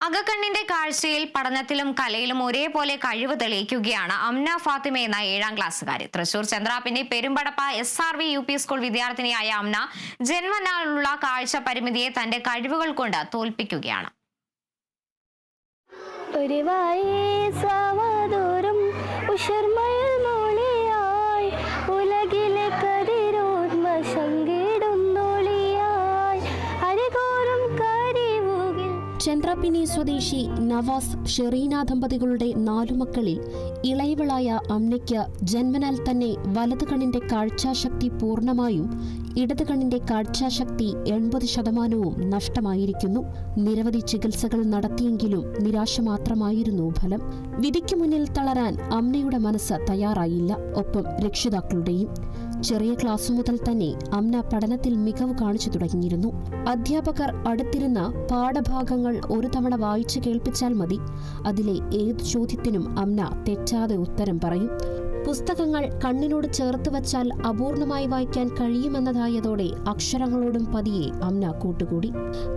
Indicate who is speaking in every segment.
Speaker 1: അകക്കണ്ണിന്റെ കാഴ്ചയിൽ പഠനത്തിലും കലയിലും ഒരേപോലെ കഴിവ് തെളിയിക്കുകയാണ് അംന ഫാത്തിമ എന്ന ഏഴാം ക്ലാസ്സുകാരി. Thrissur ചന്ദ്രാപ്പിന്റെ Perumpadappa S R V U P school വിദ്യാർത്ഥിനിയായ Amna ജന്മനാളുള്ള കാഴ്ച പരിമിതിയെ തന്റെ കഴിവുകൾ കൊണ്ട് തോൽപ്പിക്കുകയാണ്.
Speaker 2: ഒരു
Speaker 3: ചന്ദ്രാപിനി സ്വദേശി നവാസ് ഷെറീന ദമ്പതികളുടെ നാലു മക്കളിൽ ഇളയവളായ അമ്നയ്ക്ക് ജന്മനാൽ തന്നെ വലതു കണ്ണിന്റെ കാഴ്ചാശക്തി പൂർണമായും ഇടത് കണ്ണിന്റെ കാഴ്ചാശക്തി എൺപത് ശതമാനവും നഷ്ടമായിരിക്കുന്നു. നിരവധി ചികിത്സകൾ നടത്തിയെങ്കിലും നിരാശ മാത്രമായിരുന്നു ഫലം. വിധിക്ക് മുന്നിൽ തളരാൻ അമ്നയുടെ മനസ്സ് തയ്യാറായില്ല. ഒപ്പം രക്ഷിതാക്കളുടെയും ചെറിയ ക്ലാസ് മുതൽ തന്നെ അമ്ന പഠനത്തിൽ മികവ് കാണിച്ചു തുടങ്ങിയിരുന്നു. അധ്യാപകർ അടുത്തിരുന്ന പാഠഭാഗങ്ങൾ ഒരു തവണ വായിച്ചു കേൾപ്പിച്ചാൽ മതി. അതിലെ ഏത് ചോദ്യത്തിനും അമ്ന തെറ്റാതെ ഉത്തരം പറയും. പുസ്തകങ്ങൾ കണ്ണിനോട് ചേർത്ത് വച്ചാൽ അപൂർണമായി വായിക്കാൻ കഴിയുമെന്നതായതോടെ അക്ഷരങ്ങളോടും പതിയെ അമ്ന കൂട്ടുകൂടി.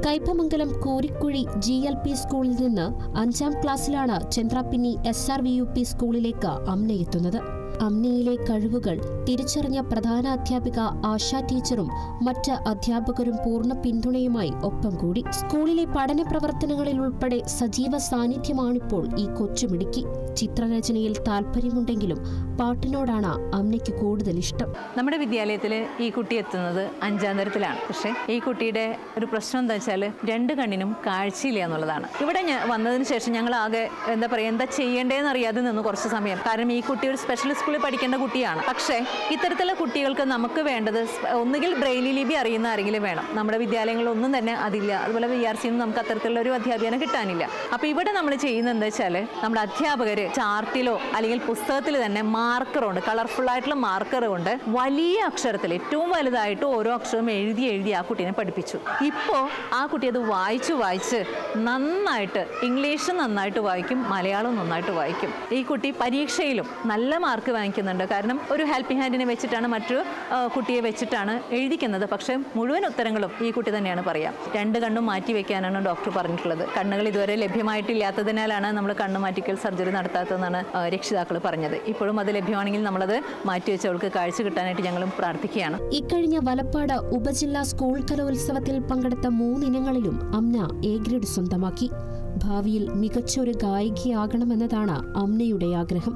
Speaker 3: Kaipamangalam Korikuzhi G L P സ്കൂളിൽ നിന്ന് അഞ്ചാം ക്ലാസ്സിലാണ് Chandrappinni S R V U P സ്കൂളിലേക്ക് അമ്ന എത്തുന്നത്. അമ്നയിലെ കഴിവുകൾ തിരിച്ചറിഞ്ഞ പ്രധാന അധ്യാപിക ആശാ ടീച്ചറും മറ്റ് അധ്യാപകരും പൂർണ പിന്തുണയുമായി ഒപ്പം കൂടി. സ്കൂളിലെ പഠന പ്രവർത്തനങ്ങളിൽ ഉൾപ്പെടെ സജീവ സാന്നിധ്യമാണിപ്പോൾ ഈ കൊച്ചുമിടുക്കി. ചിത്രരചനയിൽ താല്പര്യമുണ്ടെങ്കിലും പാട്ടിനോടാണ് അമ്നയ്ക്ക് കൂടുതൽ ഇഷ്ടം.
Speaker 4: നമ്മുടെ വിദ്യാലയത്തിൽ ഈ കുട്ടി എത്തുന്നത് അഞ്ചാം തരത്തിലാണ്. പക്ഷേ ഈ കുട്ടിയുടെ ഒരു പ്രശ്നം എന്താ വെച്ചാൽ രണ്ട് കണ്ണിനും കാഴ്ചയില്ല എന്നുള്ളതാണ്. ഇവിടെ വന്നതിന് ശേഷം ഞങ്ങൾ ആകെ എന്താ പറയുക എന്താ ചെയ്യേണ്ടതെന്ന് അറിയാതെ നിന്ന് കുറച്ച് സമയം. കാരണം ഈ കുട്ടി ഒരു സ്പെഷ്യൽ സ്കൂളിൽ പഠിക്കേണ്ട കുട്ടിയാണ്. പക്ഷേ ഇത്തരത്തിലുള്ള കുട്ടികൾക്ക് നമുക്ക് വേണ്ടത് ഒന്നുകിൽ ബ്രെയിലി ലിപി അറിയുന്ന ആരെങ്കിലും വേണം. നമ്മുടെ വിദ്യാലയങ്ങളിൽ ഒന്നും തന്നെ അതില്ല. അതുപോലെ വി ആർ സിന്ന് നമുക്ക് അത്തരത്തിലുള്ള ഒരു അധ്യാപനം കിട്ടാനില്ല. അപ്പോൾ ഇവിടെ നമ്മൾ ചെയ്യുന്നത് എന്താ വെച്ചാൽ നമ്മുടെ അധ്യാപകർ ചാർട്ടിലോ അല്ലെങ്കിൽ പുസ്തകത്തിൽ തന്നെ മാർക്കറുണ്ട് കളർഫുൾ ആയിട്ടുള്ള മാർക്കർ കൊണ്ട് വലിയ അക്ഷരത്തിൽ ഏറ്റവും വലുതായിട്ട് ഓരോ അക്ഷരവും എഴുതി എഴുതി ആ കുട്ടീനെ പഠിപ്പിച്ചു. ഇപ്പോൾ ആ കുട്ടി അത് വായിച്ച് വായിച്ച് നന്നായിട്ട് ഇംഗ്ലീഷ് നന്നായിട്ട് വായിക്കും മലയാളം നന്നായിട്ട് വായിക്കും. ഈ കുട്ടി പരീക്ഷയിലും നല്ല മാർക്ക് വാങ്ങിക്കുന്നുണ്ട്. കാരണം ഒരു ഹെൽപ്പിംഗ് ഹാൻഡിനെ വെച്ചിട്ടാണ് മറ്റൊരു കുട്ടിയെ വെച്ചിട്ടാണ് എഴുതിക്കുന്നത്. പക്ഷേ മുഴുവൻ ഉത്തരങ്ങളും ഈ കുട്ടി തന്നെയാണ് പറയാം. രണ്ട് കണ്ണും മാറ്റി വെക്കാനാണ് ഡോക്ടർ പറഞ്ഞിട്ടുള്ളത്. കണ്ണുകൾ ഇതുവരെ ലഭ്യമായിട്ടില്ലാത്തതിനാലാണ് നമ്മൾ കണ്ണ് മാറ്റിക്കൽ സർജറി നടത്താത്തതെന്നാണ് രക്ഷിതാക്കൾ പറഞ്ഞത്. ഇപ്പോഴും അത് ലഭ്യമാണെങ്കിൽ നമ്മളത് മാറ്റിവെച്ച് അവൾക്ക് കാഴ്ച കിട്ടാനായിട്ട് ഞങ്ങളും പ്രാർത്ഥിക്കുകയാണ്.
Speaker 3: ഇക്കഴിഞ്ഞ വലപ്പാട് ഉപജില്ലാ സ്കൂൾ കലോത്സവത്തിൽ പങ്കെടുത്ത മൂന്നിനങ്ങളിലും അമ്ന എ ഗ്രേഡ് സ്വന്തമാക്കി. ഭാവിയിൽ മികച്ച ഒരു ഗായികയാകണമെന്നതാണ് അമ്നയുടെ ആഗ്രഹം.